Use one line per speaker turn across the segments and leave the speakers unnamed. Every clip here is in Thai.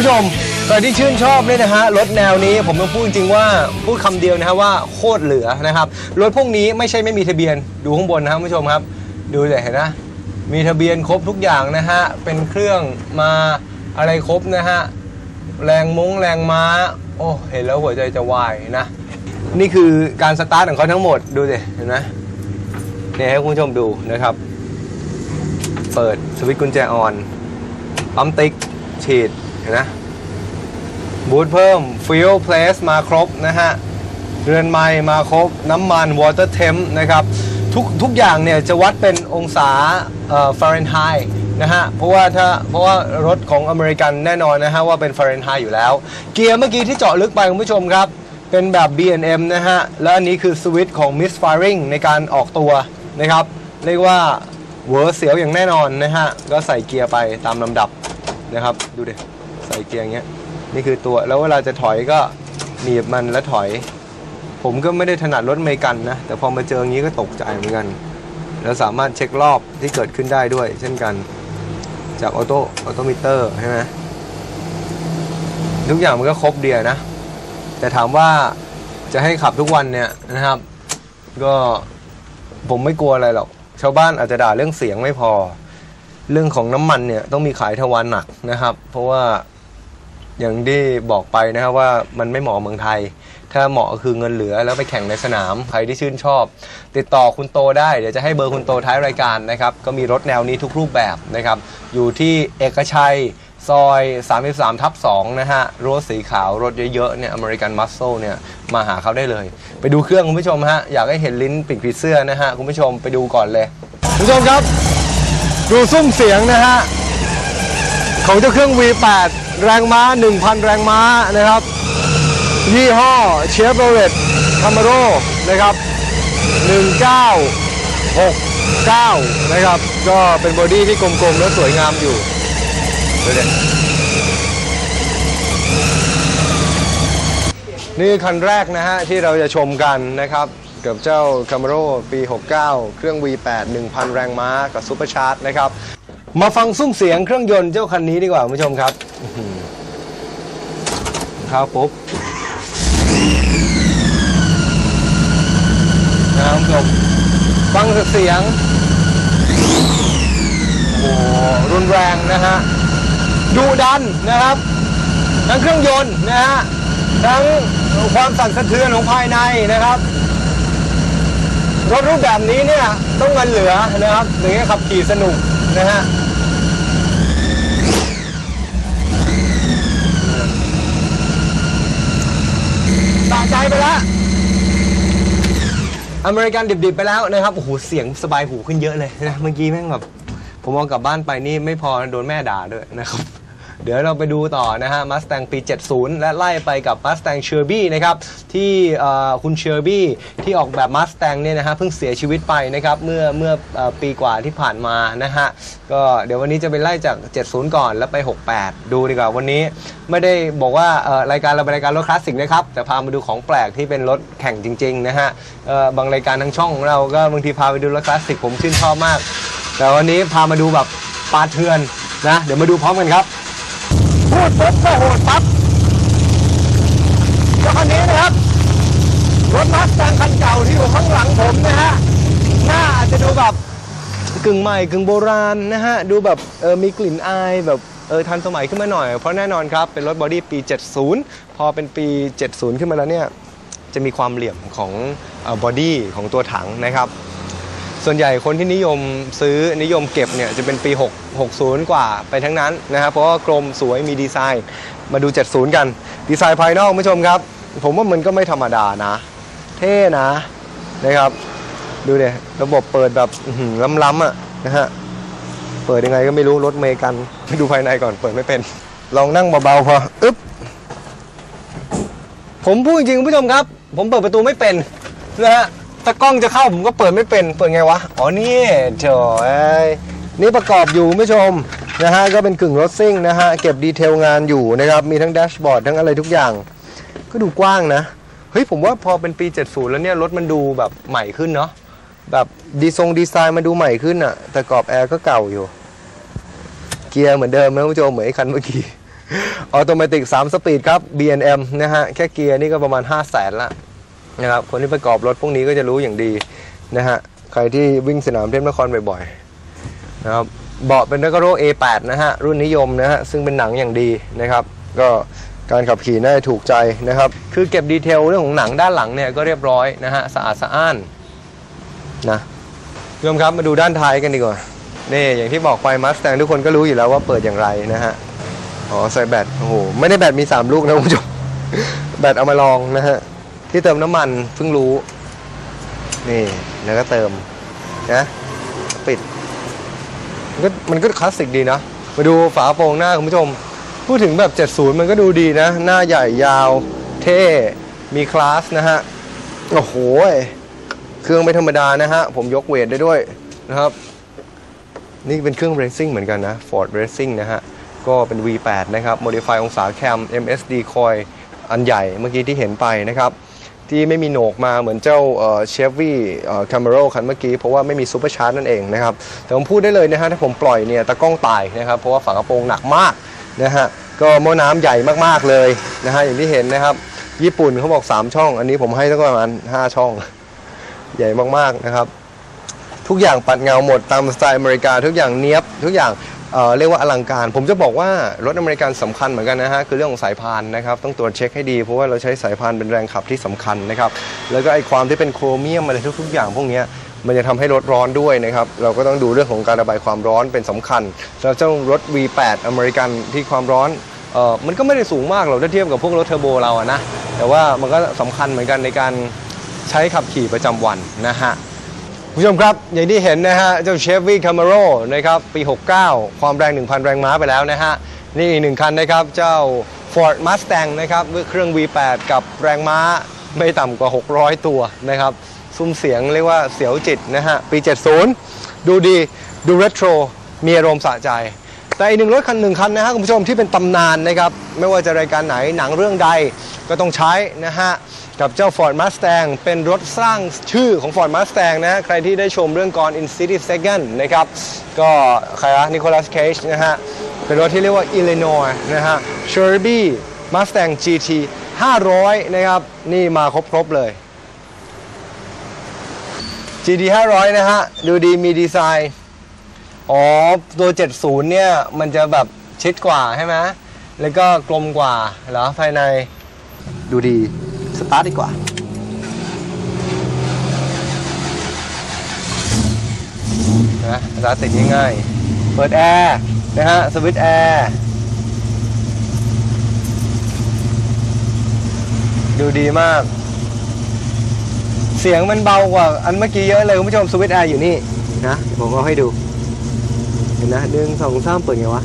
ู้ชมใครที่ชื่นชอบเนี่ยนะฮะรถแนวนี้ผมต้องพูดจริงๆว่าพูดคำเดียวนะฮะว่าโคตรเหลือนะครับรถพวกนี้ไม่ใช่ไม่มีทะเบียนดูข้างบนนะครับคุณผู้ชมครับ ดูเลยเห็นนะมีทะเบียนครบทุกอย่างนะฮะเป็นเครื่องมาอะไรครบนะฮะแรงมงแรงม้า โอ้เห็นแล้วหัวใจจะวายนะ นี่คือการสตาร์ทของเขาทั้งหมดดูสิเห็นไหมเนี่ยให้คุณผู้ชมดูนะครับ เปิดสวิตช์กุญแจออนปั๊มติ๊กฉีด นไหมบูทเพิ่มฟิลเพลสมาครบนะฮะ เรือนไม้มาครบ น้ำมันวอเตอร์เทมนะครับ ทุกทุกอย่างเนี่ยจะวัดเป็นองศาฟาเรนไฮต์นะฮะ เพราะว่าถ้าเพราะว่ารถของอเมริกันแน่นอนนะฮะ ว่าเป็นฟาเรนไฮต์อยู่แล้ว เกียร์เมื่อกี้ที่เจาะลึกไปคุณผู้ชมครับ เป็นแบบ B&M นะฮะ และอันนี้คือสวิตช์ของ Misfiring ในการออกตัวนะครับ เรียกว่าเวอร์เสียวอย่างแน่นอนนะฮะ ก็ใส่เกียร์ไปตามลำดับนะครับ ดูดิ ใส่เกียร์อย่างเงี้ยนี่คือตัวแล้วเวลาจะถอยก็หนีบมันแล้วถอย ผมก็ไม่ได้ถนัดรถเมกันนะ แต่พอมาเจออย่างนี้ก็ตกใจเหมือนกัน แล้วสามารถเช็ครอบที่เกิดขึ้นได้ด้วย เช่นกัน จากออโต้ออโตมิเตอร์ใช่ไหมทุกอย่างมันก็ครบเดียนะ แต่ถามว่าจะให้ขับทุกวันเนี่ยนะครับ ก็ผมไม่กลัวอะไรหรอกชาวบ้านอาจจะด่าเรื่องเสียงไม่พอ เรื่องของน้ำมันเนี่ยต้องมีขายทวารหนักนะครับ เพราะว่า อย่างที่บอกไปนะครับว่ามันไม่เหมาะเมืองไทย ถ้าเหมาะคือเงินเหลือแล้วไปแข่งในสนามใครที่ชื่นชอบ ติดต่อคุณโตได้เดี๋ยวจะให้เบอร์คุณโตท้ายรายการนะครับก็มีรถแนวนี้ทุกรูปแบบนะครับอยู่ที่เอกชัยซอย 33 ทับ 2 นะฮะ รถสีขาว รถเยอะๆ เนี่ย อเมริกันมัสโซเนี่ย มาหาเขาได้เลย ไปดูเครื่องคุณผู้ชมฮะ อยากให้เห็นลิ้นปิดผีเสื้อนะฮะ คุณผู้ชมไปดูก่อนเลย คุณผู้ชมครับ ดูซุ้มเสียงนะฮะ ของเจ้าเครื่อง V8 แรงม้า 1,000 แรงม้านะครับ ยี่ห้อ Chevrolet Camaro นะครับ 1969 นะครับ ก็เป็นบอดี้ที่กลมๆ และสวยงามอยู่ดูดินี่คันแรกนะฮะ ที่เราจะชมกันนะครับกับเจ้า Camaro ปี 69 เครื่อง V8 1,000 แรงม้ากับซูเปอร์ชาร์จนะครับ มาฟังซุ้มเสียงเครื่องยนต์เจ้าคันนี้ดีกว่าคุณผู้ชมครับเข้าปุ๊บนะครับคุณผู้ชมฟังเสียง โอ้โหรุนแรงนะฮะดุดันนะครับ ทั้งเครื่องยนต์นะฮะ ทั้งความสั่นสะเทือนของภายในนะครับรถรูปแบบนี้เนี่ยต้องเงินเหลือนะครับถึงจะขับขี่สนุก นะฮะตาใจไปแล้วอเมริกันดิบๆไปแล้วนะครับโอ้โหเสียงสบายหูขึ้นเยอะเลยนะเมื่อกี้แม่งแบบผมเอากลับบ้านไปนี่ไม่พอโดนแม่ด่าด้วยนะครับ เดี๋ยวเราไปดูต่อนะฮะ Mustang ปี 70 และไล่ไปกับ Mustang Shelby นะครับที่คุณ Shelby ที่ออกแบบ Mustang เนี่ยนะฮะเพิ่งเสียชีวิตไปนะครับเมื่อเมื่อปีกว่าที่ผ่านมานะฮะก็เดี๋ยววันนี้จะไปไล่จาก 70 ก่อนแล้วไป 68 ดูดีกว่าวันนี้ไม่ได้บอกว่ารายการเราเป็นรายการรถคลาสสิกนะครับแต่พามาดูของแปลกที่เป็นรถแข่งจริงๆนะฮะบางรายการทางช่องของเราก็บางทีพาไปดูรถคลาสสิกผมชื่นชอบมาก แต่วันนี้พามาดูแบบปาเทือนนะ เดี๋ยวมาดูพร้อมกันครับ พูดปุ๊บก็โหดปั๊บเจ้าคันนี้นะครับ รถมาสแตงคันเก่าที่อยู่ข้างหลังผมนะฮะ หน้าอาจจะดูแบบกึ่งใหม่กึ่งโบราณนะฮะ ดูแบบเออมีกลิ่นอายแบบเออทันสมัยขึ้นมาหน่อย เพราะแน่นอนครับ เป็นรถบอดี้ปี 70 พอเป็นปี 70 ขึ้นมาแล้วเนี่ย จะมีความเหลี่ยมของบอดี้ของตัวถังนะครับ ส่วนใหญ่คนที่นิยมซื้อนิยมเก็บเนี่ยจะเป็นปี 6 60 กว่าไปทั้งนั้นนะครับเพราะว่ากลมสวยมีดีไซน์ มาดู 70 กัน ดีไซน์ภายนอกคุณผู้ชมครับ ผมว่ามันก็ไม่ธรรมดานะ เท่นะนะครับ ดูเดระบบเปิดแบบอื้อหือล้ำๆอะนะฮะเปิดยังไงก็ไม่รู้รถเมกันไปดูภายในก่อนเปิดไม่เป็น ลองนั่งเบาๆพออึ๊บผมพูดจริงๆคุณผู้ชมครับ ผมเปิดประตูไม่เป็นนะฮะ ถ้ากล้องจะเข้าผมก็เปิดไม่เป็น เปิดไงวะ อ๋อนี่เจอยนี่ประกอบอยู่คุณผู้ชมนะฮะ ก็เป็นกึ่งรถซิ่งนะฮะ เก็บดีเทลงานอยู่นะครับ มีทั้งแดชบอร์ดทั้งอะไรทุกอย่าง ก็ดูกว้างนะ เฮ้ย ผมว่าพอเป็นปี 70 แล้วเนี่ย รถมันดูแบบใหม่ขึ้นเนาะ แบบดีทรงดีไซน์มันดูใหม่ขึ้นอะแต่กรอบแอร์ก็เก่าอยู่ เกียร์เหมือนเดิมนะคุณผู้ชม เหมือนไอ้คันเมื่อกี้ ออโตเมติก3สปีดครับ B&M นะฮะ แค่เกียร์นี่ก็ประมาณ 5 0 0แสนละ นะครับคนที่ประกอบรถพวกนี้ก็จะรู้อย่างดีนะฮะใครที่วิ่งสนามเทพนครบ่อยๆนะครับเบาะเป็นนักโร A8 นะฮะรุ่นนิยมนะฮะซึ่งเป็นหนังอย่างดีนะครับ ก็การขับขี่น่าจะถูกใจนะครับ คือเก็บดีเทลเรื่องของหนังด้านหลังเนี่ยก็เรียบร้อยนะฮะสะอาดสะอ้านนะคุณผู้ชมครับมาดูด้านท้ายกันดีกว่านี่อย่างที่บอกไปมัสแตงทุกคนก็รู้อยู่แล้วว่าเปิดอย่างไรนะฮะอ๋อใส่แบตโอ้โหไม่ได้แบตมี 3 ลูกนะคุณผู้ชมแบตเอามาลองนะฮะ ที่เติมน้ำมันเพิ่งรู้ นี่แล้วก็เติมนะปิด มันก็มันก็คลาสสิกดีนะ มาดูฝาโปร่งหน้าคุณผู้ชม พูดถึงแบบ 70 มันก็ดูดีนะ หน้าใหญ่ยาวเท่ มีคลาสนะฮะ โอ้โห เครื่องไม่ธรรมดานะฮะ ผมยกเวทได้ด้วยนะครับ นี่เป็นเครื่องเร c ซิ่งเหมือนกันนะ Ford Racing นะฮะ ก็เป็น V8 นะครับ Modify องศาแคม MSD Coil อันใหญ่เมื่อกี้ที่เห็นไปนะครับ ที่ไม่มีโหนกมาเหมือนเจ้าเชฟวี่คา m ม r o คันเมื่อกี้ เพราะว่าไม่มีซูเปอร์ชาร์จนั่นเองนะครับแต่ผมพูดได้เลยนะฮะถ้าผมปล่อยเนี่ยตะกล้องตายนะครับเพราะว่าฝากระโปรงหนักมากนะฮะก็หม้อน้ำใหญ่มากๆเลยนะฮะอย่างที่เห็นนะครับ ญี่ปุ่นเขาบอก 3 ช่อง อันนี้ผมให้สักประมาณ5ช่อง ใหญ่มากๆนะครับ ทุกอย่างปัดเงาหมดตามสไตล์อเมริกาทุกอย่างเนี้ยบทุกอย่าง เอ่อเรียกว่าอลังการ ผมจะบอกว่ารถอเมริกันสำคัญเหมือนกันนะฮะคือเรื่องของสายพานนะครับต้องตรวจเช็คให้ดีเพราะว่าเราใช้สายพานเป็นแรงขับที่สำคัญนะครับแล้วก็ไอความที่เป็นโครเมียมอะไรทุก ๆ อย่างพวกเนี้ยมันจะทำให้รถร้อนด้วยนะครับเราก็ต้องดูเรื่องของการระบายความร้อนเป็นสำคัญแล้วเจ้ารถ V8 อเมริกันที่ความร้อนเออมันก็ไม่ได้สูงมากหรอกถ้าเทียบกับพวกรถเทอร์โบเราอะนะแต่ว่ามันก็สำคัญเหมือนกันในการ ใช้ขับขี่ประจำวันนะฮะ ผู้ชมครับ อย่างที่เห็นนะฮะ เจ้า Chevy Camaro นะครับปี 69 ความแรง 1,000 แรงม้าไปแล้วนะฮะ นี่อีกหนึ่งคันนะครับ เจ้า Ford Mustang นะครับเครื่อง V8 กับแรงม้าไม่ต่ำกว่า 600 ตัวนะครับ ซุ้มเสียงเรียกว่าเสียวจิตนะฮะ ปี 70 ดูดีดูเรโทรมีอารมณ์สะใจ แต่อีกหนึ่งรถคันหนึ่งคันนะฮะคุณผู้ชมที่เป็นตำนานนะครับไม่ว่าจะรายการไหนหนังเรื่องใดก็ต้องใช้นะฮะกับเจ้า Ford Mustang เป็นรถสร้างชื่อของ Ford Mustang นะใครที่ได้ชมเรื่องก่อน In City Second นะครับก็ใครอะนิโคลัสเคจนะฮะเป็นรถที่เรียกว่า Illinois นะฮะ Shelby Mustang GT 500 นะครับ นี่มาครบๆเลย GT 500 นะฮะ ดูดีมีดีไซน์ อ๋อ ตัว 70 เนี่ย มันจะแบบชิดกว่าใช่ไหมแล้วก็กลมกว่าเหรอภายใน ดูดี สตาร์ทดีกว่า นะสตาร์ทติดง่ายๆ เปิดแอร์นะฮะ สวิตช์แอร์ดูดีมาก เสียงมันเบากว่าอันเมื่อกี้เยอะเลยคุณผู้ชมสวิตช์แอร์อยู่นี่นะ ผมเอาให้ดู เห็นนะหนึ่งสองสามเปิดไงวะ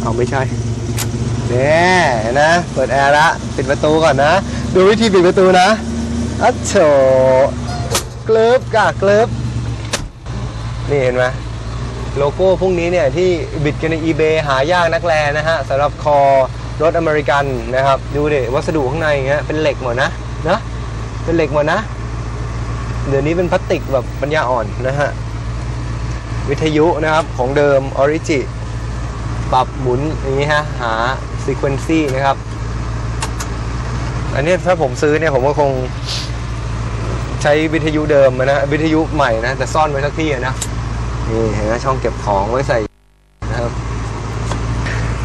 เอาไม่ใช่เนี่ยเห็นนะเปิดแอร์ละปิดประตูก่อนนะ ดูวิธีปิดประตูนะอัชโฉกลืบกะกลืบนี่เห็นไหมโลโก้พวกนี้เนี่ยที่บิดกันใน eBay หายากนักแลนะฮะสำหรับคอรถอเมริกันนะครับ ดูดิวัสดุข้างในเงี้ยเป็นเหล็กหมดนะนะเป็นเหล็กหมดนะ เดี๋ยวนี้เป็นพลาสติกแบบปัญญาอ่อนนะฮะ วิทยุนะครับของเดิม Origi ปรับหมุนอย่างนี้ฮะ หา Frequency นะครับ อันนี้ถ้าผมซื้อเนี่ยผมก็คงใช้วิทยุเดิมนะ วิทยุใหม่นะ แต่ซ่อนไว้สักที่นะ นี่เห็นไหมช่องเก็บของไว้ใส่นะครับ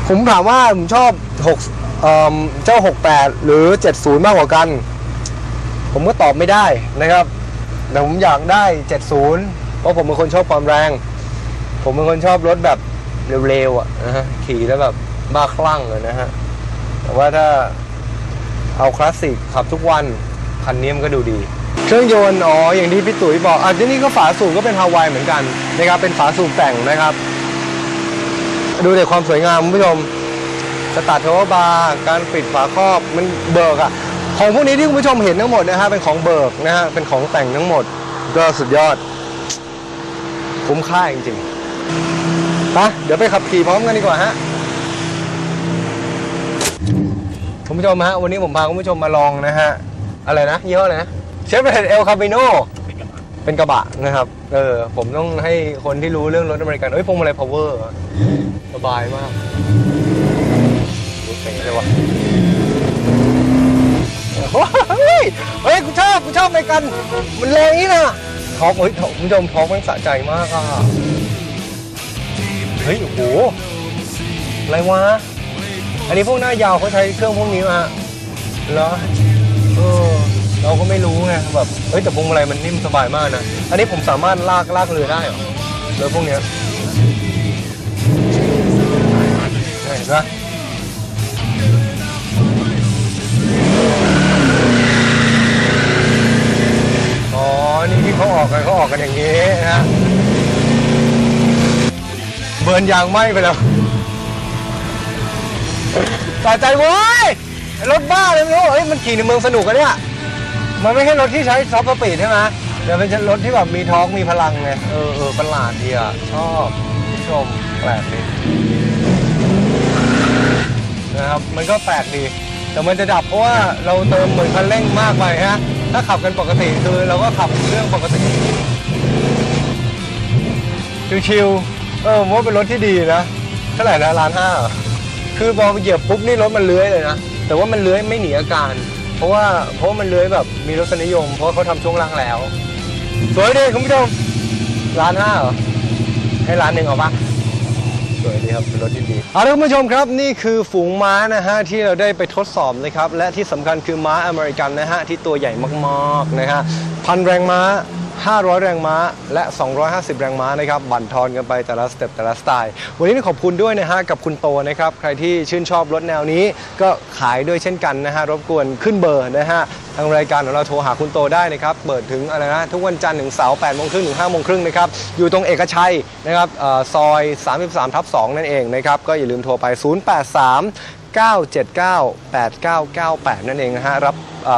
ผมถามว่าผมชอบ6เอ่อเจ้า 68 หรือ 70 มากกว่ากัน ผมก็ตอบไม่ได้นะครับ แต่ผมอยากได้ 70 เพราะผมเป็นคนชอบความแรง ผมเป็นคนชอบรถแบบเร็วๆอะนะฮะขี่แล้วแบบบ้าคลั่งเลยนะฮะแต่ว่าถ้าเอาคลาสสิกขับทุกวันคันนี้มันก็ดูดี เครื่องยนต์อ๋ออย่างที่พี่ตุ๋ยบอกอะที่นี่ก็ฝาสูบก็เป็นฮาวายเหมือนกันนะครับเป็นฝาสูบแต่งนะครับ ดูแต่ความสวยงามคุณผู้ชมสตาร์ทเทอร์บาร์การปิดฝาครอบมันเบิกอะของพวกนี้ที่คุณผู้ชมเห็นทั้งหมดนะฮะเป็นของเบิกนะฮะเป็นของแต่งทั้งหมดก็สุดยอด คุ้มค่าจริงๆไปเดี๋ยวไปขับขี่พร้อมกันดีกว่าฮะคุณผู้ชมฮะวันนี้ผมพาคุณผู้ชมมาลองนะฮะ อะไรนะยี่ห้ออะไรนะเชฟเรตเอลคาบิโนเป็นกระบะนะครับ เออ ผมต้องให้คนที่รู้เรื่องรถอเมริกัน เอ้ยพวงมาลัยพาวเวอร์สบายมากเป๋เลยวะเฮ้ย เฮ้ย กูชอบ กูชอบในกัน มันแรงนี่นะ ท็อปเฮ้ยท็อปคุณผู้ชมท็อปมันสะใจมากอะ เฮ้ย โอ้โห อะไรวะ อันนี้พวกหน้ายาวเขาใช้เครื่องพวกนี้มาเหรอเออเราก็ไม่รู้ไงแบบ เฮ้ย แต่พวงมาลัยมันนิ่มสบายมากนะ อันนี้ผมสามารถลากลากเรือได้เหรอเรือพวกเนี้ยเห็นปะ นี่ที่เขาออกกันเขาออกกันอย่างนี้นะเบิร์นยางไหม้ไปแล้วสะใจเว้ยรถบ้าเลยไม่รู้เฮ้ยมันขี่ในเมืองสนุกอะเนี่ยมันไม่ใช่รถที่ใช้ซอฟต์สปีดใช่ไหมเดี๋ยวเป็นรถที่แบบมีทอกมีพลังไงเออเออประหลาดดีอะชอบผู้ชมแปลกดีนะครับมันก็แปลกดี แต่มันจะดับเพราะว่าเราเติมเหมือนคันเร่งมากไปฮะ ถ้าขับกันปกติคือเราก็ขับเรื่องปกติชิวๆเออผมว่าเป็นรถที่ดีนะเท่าไหร่นะล้านห้าคือพอเหยียบปุ๊บนี่รถมันเลื้อยเลยนะแต่ว่ามันเลื้อยไม่หนีอาการ เพราะว่าเพราะมันเลื้อยแบบมีรสนิยม เพราะเขาทำช่วงล่างแล้ว สวยดีคุณผู้ชมล้านห้าเหรอให้ล้านหนึ่งเอาปะ สวยดีครับเป็นรถที่ดีเอาละคุณผู้ชมครับนี่คือฝูงม้านะฮะที่เราได้ไปทดสอบนะครับและที่สำคัญคือม้าอเมริกันนะฮะที่ตัวใหญ่มากๆนะฮะพันแรงม้า 500 แรงม้าและ 250 แรงม้านะครับบั่นทอนกันไปแต่ละสเต็ปแต่ละสไตล์ วันนี้ขอบคุณด้วยนะฮะกับคุณโตนะครับใครที่ชื่นชอบรถแนวนี้ก็ขายด้วยเช่นกันนะฮะรบกวนขึ้นเบอร์นะฮะทางรายการของเราโทรหาคุณโตได้นะครับเปิดถึงอะไรนะทุกวันจันทร์ถึงเสาร์8โมงครึ่งถึง5โมงครึ่งนะครับอยู่ตรงเอกชัยนะครับออซอย 33ทับ2นั่นเองนะครับก็อย่าลืมโทรไป 083 979-8998 นั่นเองนะฮะ รับ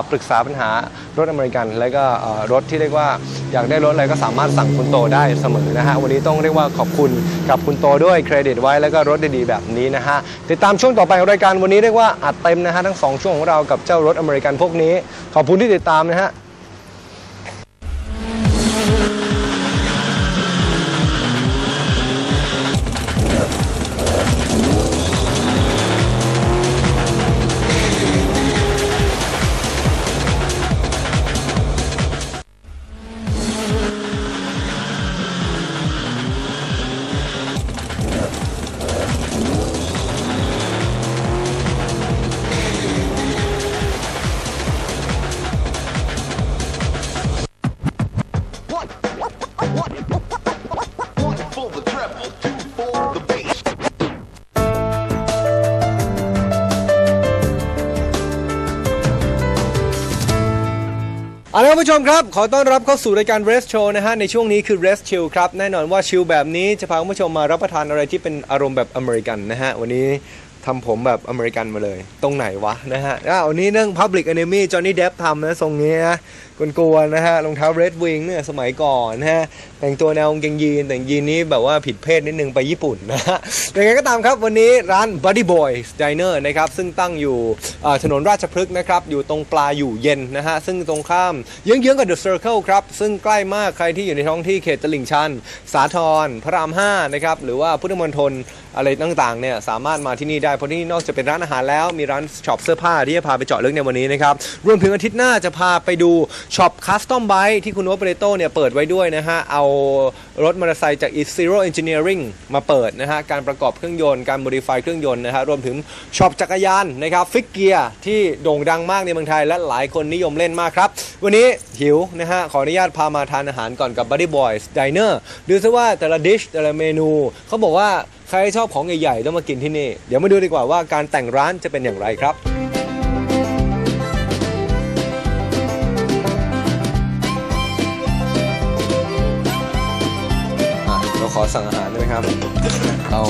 ปรึกษาปัญหารถอเมริกัน และก็รถที่เรียกว่าอยากได้รถอะไรก็สามารถสั่งคุณโตได้เสมอนะฮะ วันนี้ต้องเรียกว่าขอบคุณกับคุณโตด้วยเครดิตไว้แล้วก็รถดีๆแบบนี้นะฮะ ติดตามช่วงต่อไปของรายการวันนี้เรียกว่าอัดเต็มนะฮะทั้งสองช่วงของเรากับเจ้ารถอเมริกันพวกนี้ ขอบคุณที่ติดตามนะฮะ เอาละครับผู้ชมครับ ขอต้อนรับเข้าสู่รายการ Rest Show นะฮะ ในช่วงนี้คือ Rest Chill ครับ แน่นอนว่าชิลแบบนี้จะพาคุณผู้ชมมารับประทานอะไรที่เป็นอารมณ์แบบอเมริกันนะฮะ วันนี้ ทำผมแบบอเมริกันมาเลย ตรงไหนวะนะฮะอ้าววันนี้เรื่อง Public Enemy Johnny Depp ทำนะทรงนี้นะกวนๆนะฮะรองเท้า Red Wing เนี่ยสมัยก่อนนะฮะแต่งตัวแนวกางเกงยีนแต่งยีนนี้แบบว่าผิดเพศนิดนึงไปญี่ปุ่นนะฮะยังไงก็ตามครับวันนี้ร้าน Buddy Boys Diner นะครับซึ่งตั้งอยู่ถนนราชพฤกษ์นะครับอยู่ตรงปลาอยู่เย็นนะฮะซึ่งตรงข้ามเยื้องๆกับ The Circle ครับซึ่งใกล้มากใครที่อยู่ในท้องที่เขตตลิ่งชัน สาทรพระราม5นะครับหรือว่าพุทธมณฑลอะไรต่างๆเนี่ยสามารถมาที่นี่ได้เพราะที่นี่นอกจากเป็นร้านอาหารแล้วมีร้านช็อปเสื้อผ้าที่จะพาไปเจาะลึกในวันนี้นะครับรวมถึงอาทิตย์หน้าจะพาไปดูช็อปคัสตอมไบที่คุณโนเปเรโตเนี่ยเปิดไว้ด้วยนะฮะเอารถมอเตอร์ไซค์จาก e Zero Engineering มาเปิดนะฮะการประกอบเครื่องยนต์การ modify เครื่องยนต์นะฮะรวมถึงช็อปจักรยานนะครับฟิกเกียร์ที่โด่งดังมากในเมืองไทยและหลายคนนิยมเล่นมากครับ วันนี้หิวนะฮะขออนุญาตพามาทานอาหารก่อนกับ Buddy Boys Diner ดูซิว่าแต่ละดิชแต่ละเมนูเขาบอกว่า ใครชอบของใหญ่ๆต้องมากินที่นี่ เดี๋ยวมาดูดีกว่าว่าการแต่งร้านจะเป็นอย่างไรครับเราขอสั่งอาหารได้ไหมครับ เอา